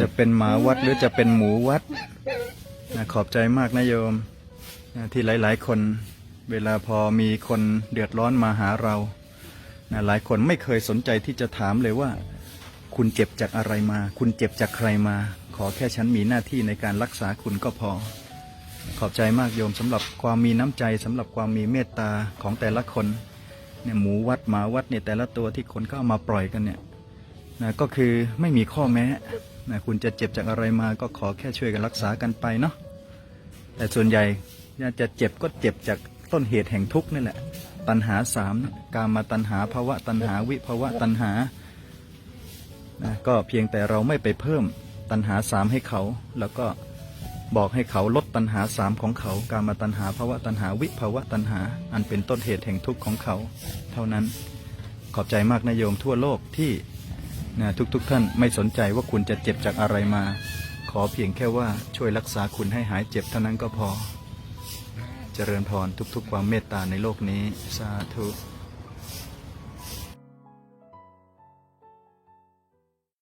จะเป็นหมาวัดหรือจะเป็นหมูวัดนะขอบใจมากนะโยมนะที่หลาย ๆ คนเวลาพอมีคนเดือดร้อนมาหาเรานะหลายคนไม่เคยสนใจที่จะถามเลยว่า คุณเจ็บจากอะไรมา คุณเจ็บจากใครมา ขอแค่ฉันมีหน้าที่ในการรักษาคุณก็พอ ขอบใจมากโยมสำหรับความมีน้ำใจสำหรับความมีเมตตาของแต่ละคนเนี่ยหมูวัดหมาวัดเนี่ยแต่ละตัวที่คนก็เอามาปล่อยกันเนี่ยนะก็คือไม่มีข้อแม้ นะคุณจะเจ็บจากอะไรมาก็ขอแค่ช่วยกันรักษากันไปเนาะแต่ส่วนใหญ่จะเจ็บก็เจ็บจากต้นเหตุแห่งทุกข์นี่แหละ ตัณหาสามการมาตัณหาภาวะตัณหาวิภาวะตัณหานะก็เพียงแต่เราไม่ไปเพิ่มตัณหาสามให้เขา แล้วก็บอกให้เขาลดตัณหาสามของเขา การมาตัณหาภาวะตัณหาวิภาวะตัณหา อันเป็นต้นเหตุแห่งทุกข์ของเขา เท่านั้นขอบใจมากนะโยมทั่วโลกที่ นะทุกๆทท่านไม่สนใจว่าคุณจะเจ็บจากอะไรมา ขอเพียงแค่ว่าช่วยรักษาคุณให้หายเจ็บเท่านั้นก็พอ เจริญพรทุกๆ ความเมตตาในโลกนี้ สาธุ